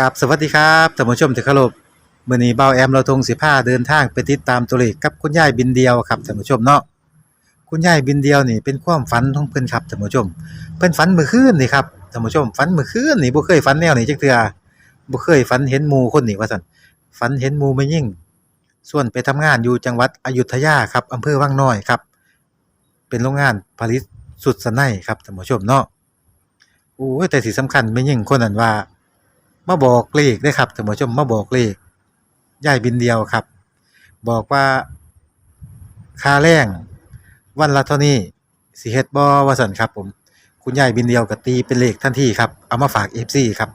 กับสวัสดีครับท่านผู้ชมที่เคารพมื้อนี้เบาแอมเราทง15เดินทางไปติดตามตัวเลขกับคุณยายบินเดียวครับท่านผู้ชมเนาะคุณยายบินเดียวนี่เป็นความฝันของเพิ่นครับท่านผู้ชม เพิ่นฝันเมื่อคืนนี่ครับท่านผู้ชมฝันเมื่อคืนนี่บ่เคยฝันแนวนี้จักเทื่อบ่เคยฝันเห็นหมู่คนนี่ว่าซั่นฝันเห็นหมู่แม่ยิ่ง ส่วนไปทำงานอยู่จังหวัดอยุธยาครับอำเภอวังน้อยครับ เป็นโรงงานผลิตสุดสนัยครับท่านผู้ชมเนาะโอ้แต่ที่สำคัญแม่ยิ่งคนนั้นว่า มาบอกเลขเด้ครับท่านผู้ชมมาบอกเลขยายบินเดียวครับ บอกว่าค่าแรงวันละเท่านี้สิเฮ็ดบ่ว่าซั่นครับ ผม คุณยายบินเดียวก็ตีเป็นเลขทันทีครับเอามาฝาก FC ครับ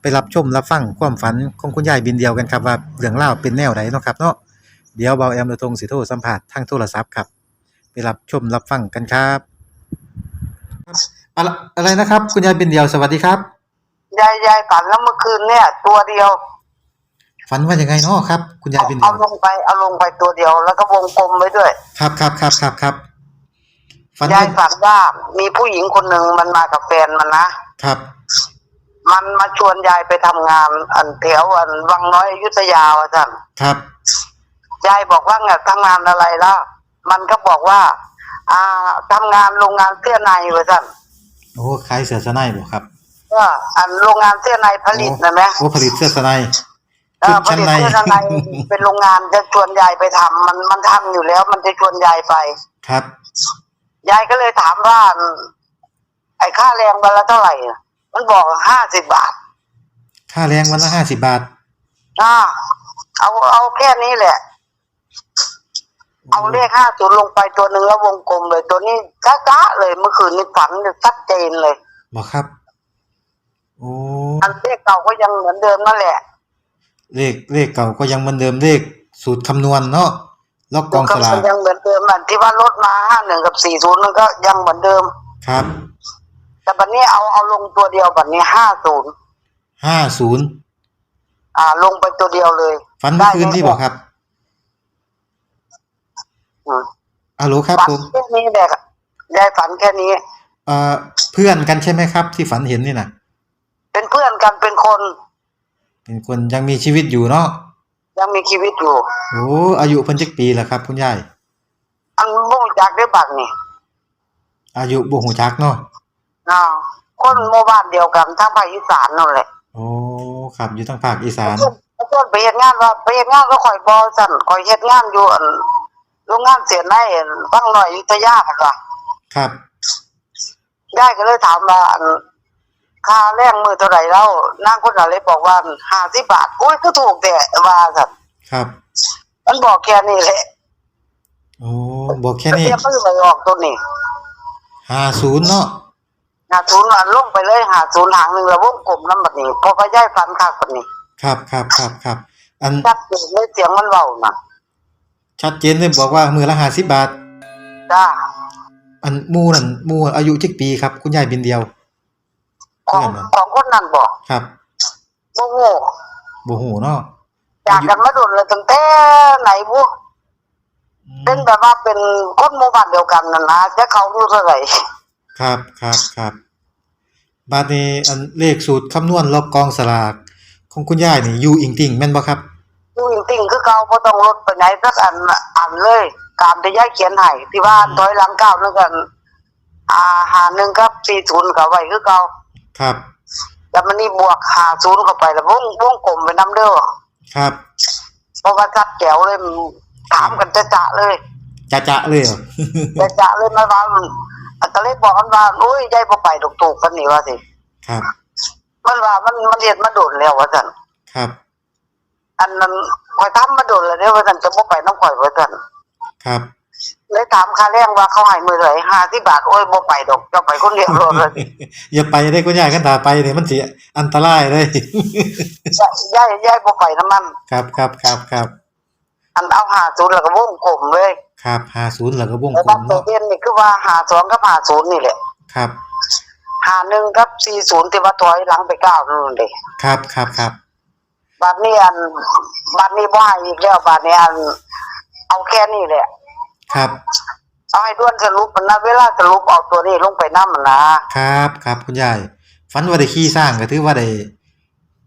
ไปรับชมรับฟังความฝันของคุณยายบินเดียวกันครับว่าเรื่องราวเป็นแนวใดเนาะครับเนาะเดี๋ยวเบาแอมระทงสิโทรสัมภาษณ์ทางโทรศัพท์ครับ ไปรับชมรับฟังกันครับ อะไรอะไรนะครับ คุณยายบินเดียวสวัสดีครับ ยายยายฝันแล้วเมื่อคืนเนี่ย ตัวเดียวฝันว่ายังไงเนาะครับ คุณยายเอาบินเดีเอายวลงไปเอาลงไปตัวเดียว แล้วก็วงกลมไว้ด้วยครับครับครับครับครับฝันยาว่ายฝันว่ามีผู้หญิงคนหนึ่งมันมากับแฟนมันนะ ครับ มันมาชวนยายไปทำงาน อันแถวอันวังน้อยอยุธยาว่าท่านครับ ยายบอกว่าไงทำงานอะไรแล้วมันก็บอกว่า อ่าทำงานโรงงานเสื้อในว่าท่านโอ้ขายเสื้อสไนบ่ครับ ก็อันโรงงานเสื้อในผลิตนะไหมโอ้ผลิตเสื้อสไนเออผลิตเสื้อในเป็นโรงงานจะชวนยายไปทำมันมันทำอยู่แล้ว มันจะชวนยายไป ครับ ยายก็เลยถามว่าไอ้ค่าแรงวันละเท่าไหร่อะมันบอกห้าสิบบาทค่าแรงวันละห้าสิบบาท อ่าเอาเอาแค่นี้แหละ เอาเลขห้าศูนย์ลงไปตัวหนึ่งแล้ววงกลมเลย ตัวนี้จ้าๆเลยเมื่อคืนนี้ฝันชัดเจนเลย บอกครับ โอ้อันเลขเก่าก็ยังเหมือนเดิมนั่นแหละ เลขเลขเก่าก็ยังเหมือนเดิมเลขสูตรคำนวณเนาะล็อกกองสลากมันยังเหมือนเดิมอันที่ว่าลดมาห้าหนึ่งกับสี่ศูนย์มันก็ยังเหมือนเดิม ครับ แต่บัดนี้เอาเอาลงตัวเดียวบัดนี้ห้าศูนย์ห้าศูนย์อ่า ลงไปตัวเดียวเลย ฝันเมื่อคืนที่บอกครับอืมอะโหลครับฝันผมแค่นี้แหละยายฝันแค่นี้ เอ่อเพื่อนกันใช่ไหมครับ ที่ฝันเห็นนี่นะ เป็นเพื่อนกันเป็นคน เป็นคนยังมีชีวิตอยู่เนาะยังมีชีวิตอยู่โอ้อายุเพิ่นจักปีแล้วครับ คุณยายอันมุ่งจากได้บักนี่อายุบ่ฮู้จักเนาะอ้าวคนหมู่บ้านเดียวกันทางภาคอีสานนั่นแหละโอ้ครับอยู่ทางภาคอีสานเพื่อนเพื่อนไปเฮ็ดงานว่าไปเฮ็ดงานก็ข่อยบ่สั่นข่อยเฮ็ดงานอยู่อันโรงงานเสียในอันบางหน่อยอยุธยาพุ่นล่ะครับยายก็เลยถามว่าอัน ค่าแรงมื้อเท่าไหร่แล้วนางคนนั้นเลยบอกว่า50บาทโอ้ยก็ถูกแต่ว่าสั่นครับ มันบอกแค่นี้แหละโอ้บอกแค่นี้เตรียมมือไปออกตัวนี้50เนาะหาศูนย์อันลงไปเลยหาศูนย์หางหนึ่งแล้ววงกลมน้ำบัดนี้พอพย่ายฟันคักบัดนี้ ครับครับครับครับอันชัดเจนเลยเสียงมันเบาน่ะชัดเจนเลยบอกว่ามือละ50บาทจ้าอันหมู่นั่นหมู่อายุจักปีครับ คุณยายบินเดียว ของเพื่อนน่ะของคนนั้นบอกครับโมโหบ่ฮู้เนาะจากกันมาโดนเลยตั้งแต่ไหนบุอืมเป็นแบบว่าเป็นคนหมู่บ้านเดียวกันนั่นนะจะเขาอยู่เท่าไหร่ครับครับครับบาดนี้อันเลขสูตรคำนวณล็อกกองสลากของคุณยายนี่อยู่อิงติ่งแม่นบ่ครับอยู่จริงๆคือเขาบ่ต้องลดไปไหนสักอันอันเลยตามที่ยายเขียนให้ที่ว่าถอยหลังก้าวนึงกันอ่าหาหนึ่งกับสี่ศูนย์กับไว้คือเขา ครับแต่มันนี่บวกหาศูนย์เข้าไปแล้ววงวงกลมไปน้ำเด้อครับเพราะว่าจัดแก้วเลยถามกันจะจะเลยจะจะเลยเหรอจะจะเลยมาว่าอันก็เลยบอกกันว่าโอ้ยยายบ่ไปดอกถูกกันนี่ว่าสิครับ มันว่ามันมันเรียนมาโดนแล้วว่าซั่นครับ อันนั้นข่อยทำมาโดนแล้วเด้อว่าซั่นจะบ่ไปน้ำข่อยว่าซั่นครับ เลยถามค่าแรงว่าเขาให้มื้อเท่าไหร่50บาทโอ้ยบ่ไปดอกเจ้าไปคนเดียวโลดเลยอย่าไปได้คุณยายกันตาไปเนี่ยมันสิอันตรายเลยยายยายบ่ไปน้ำมัน ครับครับครับครับอันเอา50แล้วก็วงกลมเลยครับ50แล้วก็วงแล้วกลบัตมรตัวเนาะเรียนนี่คือว่า52กับ50นี่แหละครับ51กับ40ที่ว่าถอยหลังไปก้าวนั่นเด้ครับครับครับบัดนี้อันบัดนี้บ่ให้อีกแล้วบัดนี้อัน เอาแค่นี้แหละ ครับ เอาให้ด้วนสรุปมันนะเวลาสรุปเอาตัวนี้ลงไปนำมันนะครับครับคุณยายฝันว่าได้ขี่สร้างก็ถือว่าได้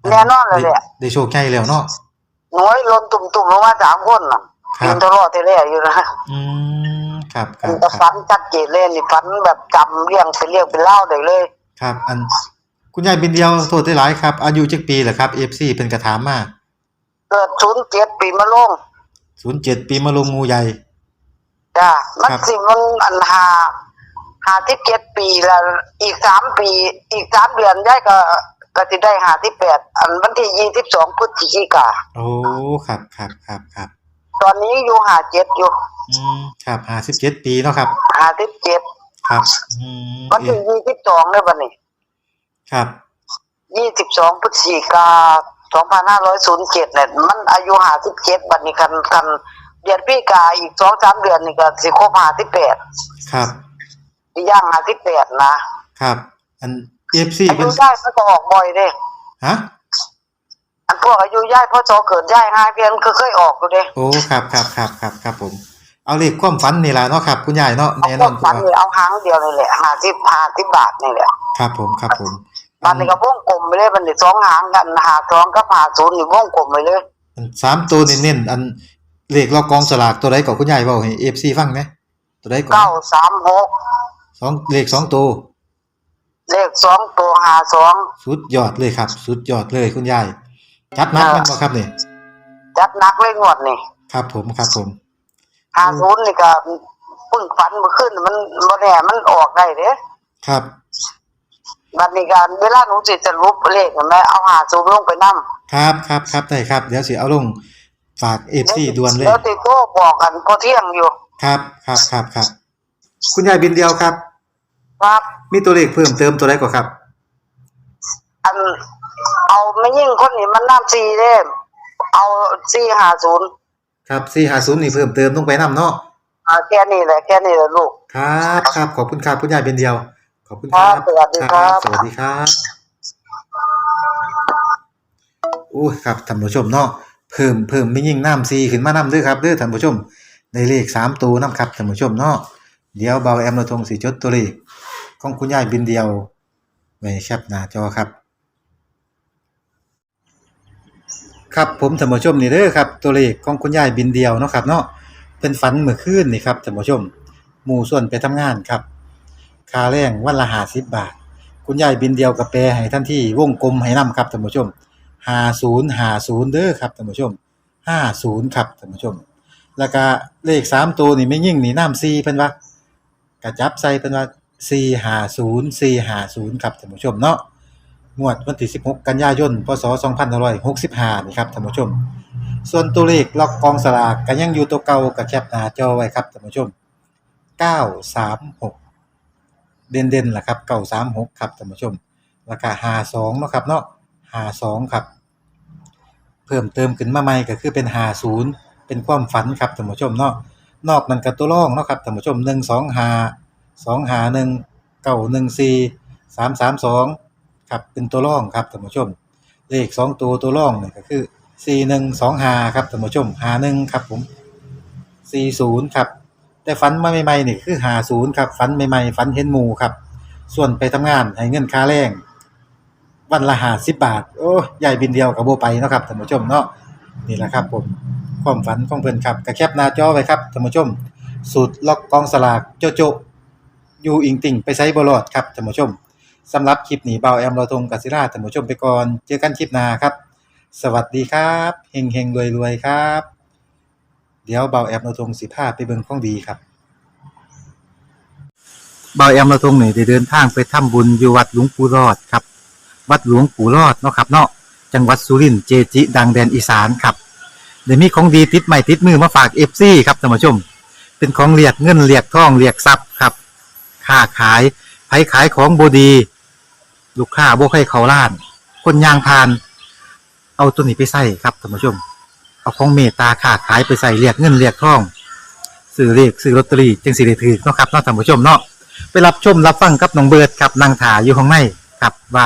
แน่นอนเลยแหละได้ได้โชคใหญ่แล้วเนาะหน้อยลนตุ่มๆลงมาสามคนน่ะครับยินทะเลาะทะเลอยู่นะอืมครับครัมับนจะคฟัรับนชัดเจนเลยนี่ฟันแบบจำเรื่องเป็นเรื่องเป็นเล่าวได้เลย ครับ อัน คุณยายบินเดียวโทษได้หลายครับ อายุจักปีเหรอครับ FC เป็นกระถามมาเกิดศูนย์เจ็ดปีมาลง07ปีมาลงงูใหญ่ จ้ามันครับสิมันอันหาหาที่เจ็ดปีแล้วอีกสามปี อีกสามเดือนได้ก็ก็จะได้หาที่แปดอันวันที่ยี่สิบสองพฤศจิกาโอ้ครับครับครับครับตอนนี้อยู่หาเจ็ดอยู่ อืมครับ57ปีเนาะครับหาที่เจ็ดครับอืมวันที่ยี่สิบสองเลยวันนี้ครับยี่สิบสองพฤศจิกาสองพันห้าร้อยศูนย์เจ็ดเนี่ยมันอายุหาสิบเจ็ดวันนี้กันกัน เดือนพี่กาอีกสองสามเดือนนี่ก็สิครบหาที่แปดครับย่างหาที่แปดนะครับ อัน FC อาเป็ยุนย่ายมันก็ออกบ่อยเด้ฮะอันพวกอายุย่ายพ่อโจเกิดย่ายห้าเพียนก็เคยออกอยู่เด้โอ้ครับครับครับครับครับผม เอาเลขความฝันนี่ล่ะเนาะครับคุณยายเนาะเอาแน่พนวอกนฝันนี่เอาหางเดียวนี่แหละหาที่หาที่บาทนี่แหละครับผมครับผมบันนี้ก็วงกลมไปเลยบันนี้สองหางกันหาสองกับหาศูนย์นี่วงกลมไปเลย อันสามตัวเน้นๆอัน เลขเรากองสลากตัวใดก่อนคุณยายเว้าให้ FC ฟังไหมตัวใดก่อนเก้าสามหกสองเลขสองตัวเลขสองตัวหาสองสุดยอดเลยครับ สุดยอดเลยคุณยายจัดหนักแม่นบ่ครับนี่จัดหนักเลยงวดนี่ครับผมครับผมหาศูนย์นี่ก็ปึ้งฝันเมื่อคืนมันบ่แน่มันออกได้เด้ครับบัดนี้การเวลาหนูสิจะรูปเลขเห็นไหมเอาหาศูนย์ลงไปนำครับครับครับได้ครับ เดี๋ยวสิเอาลง ฝาก FC ด่วนเลย แล้วติโทรบอกกันพอเที่ยงอยู่ ครับครับครับครับ คุณยายบินเดียวครับ ครับมีตัวเลขเพิ่มเติมตัวใดก่อนครับ อันเอาไม่ยิ่งคนนี้มันน้ำซีเด้เอาซีหาศูนย์ครับ450นี่เพิ่มเติมลงไปนํเนาะอ่าแค่นี้แหละแค่นี้แหละลูก ครับครับขอบคุณครับคุณยายเป็นเดียว ขอบคุณครัครับบสวัสดีครับ สวัสดีครับอู้ครับท่านผู้ชมเนาะ เพิ่มเพิ่มไม่ยิ่งน้ำซีขึ้นมาน้ำด้อครับเด้อท่านผู้ชมในเลขสามตัวน้ำครับท่านผู้ชมเนาะเดี๋ยวเบาแอมเราทงสีจดตัวเลขของคุณยายบินเดียวไว้แคปหน้าจอครับ ครับผมท่านผู้ชมนี่เด้อครับตัวเลขของคุณยายบินเดียวเนาะครับเนาะเป็นฝันเมื่อคืนนี่ครับท่านผู้ชมหมู่ส่วนไปทำงานครับค่าแรงวันละ50บบาท คุณยายบินเดียวกับแปรให้ทันที่วงกลมให้นํครับท่านผู้ชม 5050เด้อครับท่านผู้ชม50ครับท่านผู้ชม แล้วก็เลข3ตัวนี่ไม่ยิ่งนี่น้ำ4เพิ่นว่ากระจับใส่เพิ่นว่า450 450ครับท่านผู้ชมเนาะงวดวันที่16กันยายนพศ2565นี่ครับท่านผู้ชม ส่วนตัวเลขล็อกกองสลากก็ยังอยู่ตัวเก่ากับแคปหน้าจอไว้ครับท่านผู้ชม936เด่นเด่นๆล่ะครับ936ครับท่านผู้ชมราคา52เนาะครับเนาะ 52ครับ เพิ่มเติมขึ้นมาใหม่ก็คือเป็น50เป็นความฝันครับท่านผู้ชมเนาะนอกนั้นก็ตัวรองเนาะครับท่านผู้ชม125 251 914 332ครับเป็นตัวรองครับท่านผู้ชม เลข2ตัวตัวรองเนี่ยก็คือ4125ครับท่านผู้ชม51ครับผม40ครับแต่ฝันมาใหม่ๆนี่คือ50ครับฝันใหม่ๆฝันเห็นหมูครับ ส่วนไปทำงานให้เงินค่าแรง วันละ50บบาท โอ้ยายบินเดียวกับโบไปเนาะครับท่านผู้ชมเนาะนี่แหละครับผมความฝันของเพิ่นครับก็แคปหน้าจอไว้ครับท่านผู้ชม สูตรล็อกกองสลากโจโจอยู่อิงติ่งไปไซบ่รอดครับท่านผู้ชมสำหรับคลิปหนีเบาแอมเราทงกศิราท่านผู้ชมไปก่อนเจอกันคลิปหน้าครับ สวัสดีครับเฮงๆรวยๆครับ เดี๋ยวเบาแอมเราทงสิพาไปเบิ่งของดีครับเบาแอมเราทงนี่ได้เดินทางไปทำบุญอยู่วัดหลวงปู่รอดครับ วัดหลวงปู่รอดเนาะครับเนาะจังหวัดสุรินทร์เจจิดังแดนอีสานครับเดี๋ยวมีของดีติดใหม่ติดมือมาฝากเอฟซีครับท่านผู้ชม เป็นของเรียกเงินเรียกทองเรียกทรัพย์ครับค้าขายไผขายของบดี ลูกค้าบ่ให้เขาล้าน คนยางพาน เอาตัวนี้ไปใส่ครับท่านผู้ชม เอาของเมตตาค้าขายไปใส่เรียกเงินเรียกทองซื้อเรียกซื้อลอตเตอรี่จึงสิได้ถือเนาะครับเนาะท่านผู้ชมเนาะไปรับชมรับฟังกับน้องเบิร์ดครับนางถาอยู่ข้างในครับว่า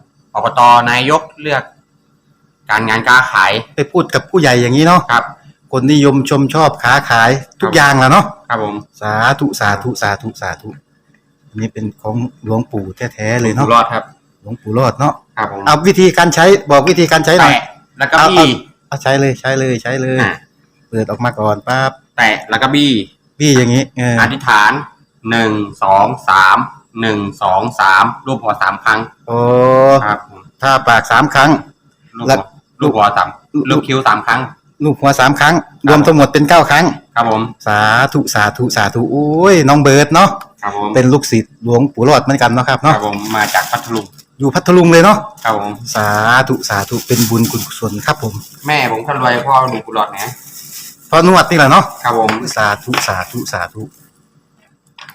อบตนายกเลือก การงานการขายไปพูดกับผู้ใหญ่อย่างนี้เนาะครับ คนนิยมชมชอบค้าขายทุกอย่างแหล้วเนาะครับผมสาธุสาธุสาธุสาธุอันนี้เป็นของหลวงปู่แท้ๆเลยอยู่เนาะรอดครับ หลวงปู่รอดเนาะครับผมเอาวิธีการใช้บอกวิธีการใช้หน่อย แตะแล้วก็เอาบี้ เอาใช้เลยใช้เลยใช้เลย อะ เปิดออกมาก่อนปั๊บแตะแล้วก็บี้ พี่อย่างนี้เอออธิษฐานหนึ่งสองสาม หนึ่งสองสามรูปหัวสามครั้งโอ้ครับผมถ้าปากสามครั้งลูกแล้หัววลูกหัวสามลูกคิ้วสามครั้ง ลูกหัวสามครั้ง รวมทั้งหมดเป็นเก้าครั้ง ครับผมสาธุสาธุสาธุโอ้ยน้องเบิร์ดเนาะครับผมเป็นลูกศิษย์หลวงปู่รอดเหมือนกันเนาะครับครัเนาะบผมมาจากพัทลุงอยู่พัทลุงเลยเนาะครับผมสาธุสาธุเป็นบุญคุณกุศลครับผมแม่ผมคนรวยพ่อหนุ่มกุหลาบนะพอนวดนี่แหละเนาะครับผม สาธุสาธุสาธุ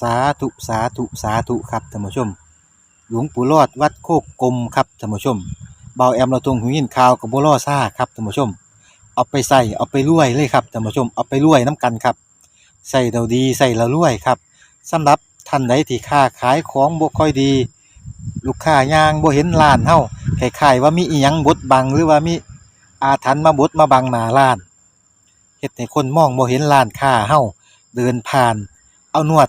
สาธุสาธุสาธุครับท่านผู้ชม หลวงปู่รอดวัดโคกกลมครับท่านผู้ชมเบาแอมเราตรงหูยินข่าวกับบัวล่อซ่าครับท่านผู้ชม เอาไปใส่เอาไปรวยเลยครับท่านผู้ชมเอาไปรวยน้ำกันครับใส่เราดีใส่เรารวยครับสำหรับท่านใดที่ค้าขายของบ่ค่อยดี ลูกค้ายางบ่เห็นร้านเฮาคล้ายๆว่ามีอีหยังบดบังหรือว่ามีอาถรรพ์มาบดมาบังหน้าร้านเฮ็ดให้คนมองบ่เห็นร้านค้าเฮาเดินผ่าน เอานวด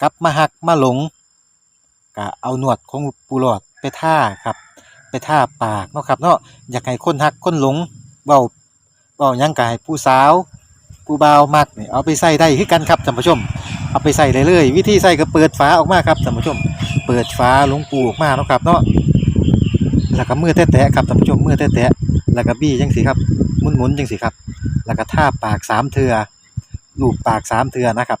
กลับมาหักมาหลงก็เอาหนวดของปูหลอดไปท่าครับ ไปท่าปากเนาะครับเนาะอยากให้คนหักคนหลงเบาเบายังกายผู้สาวผู้บ่าวมักเนี่ยเอาไปใส่ได้คือกันครับท่านผู้ชม เอาไปใส่ได้เลยวิธีใส่ก็เปิดฝาออกมาครับท่านผู้ชม เปิดฝาหลวงปูออกมาเนาะครับเนาะแล้วก็มือแตะๆครับท่านผู้ชมมือแตะๆแล้วก็บี้จังสิครับหมุนๆจังสิครับ แล้วก็ท่าปากสามเทือลูบปากสามเทือนะครับ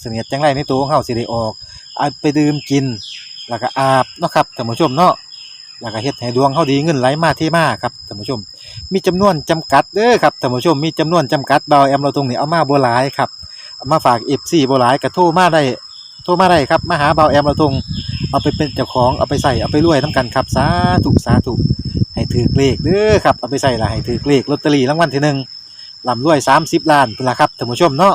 เสนียดจังไรในตัวของเฮาสิได้ออกเอาไปดื่มกิน แล้วก็อาบเนาะครับท่านผู้ชมเนาะแล้วก็เฮ็ดให้ดวงเฮาดีเงินไหลมาเทมาครับท่านผู้ชม มีจำนวนจำกัดเด้อครับท่านผู้ชมมีจำนวนจำกัดเบาแอมเราตรงนี้เอามาบ่หลายครับเอามาฝาก FC บ่หลายก็โทรมาได้โทรมาได้ครับมาหาเบาแอมเราตรงเอาไปเป็นเจ้าของเอาไปใส่เอาไปรวยน้ำกันครับสาธุสาธุให้ถือเลขเด้อครับเอาไปใส่ละให้ถือเลขลอตเตอรี่รางวัลที่หนึ่งลำรวย30ล้านพุ่นละครับท่านผู้ชมเนาะ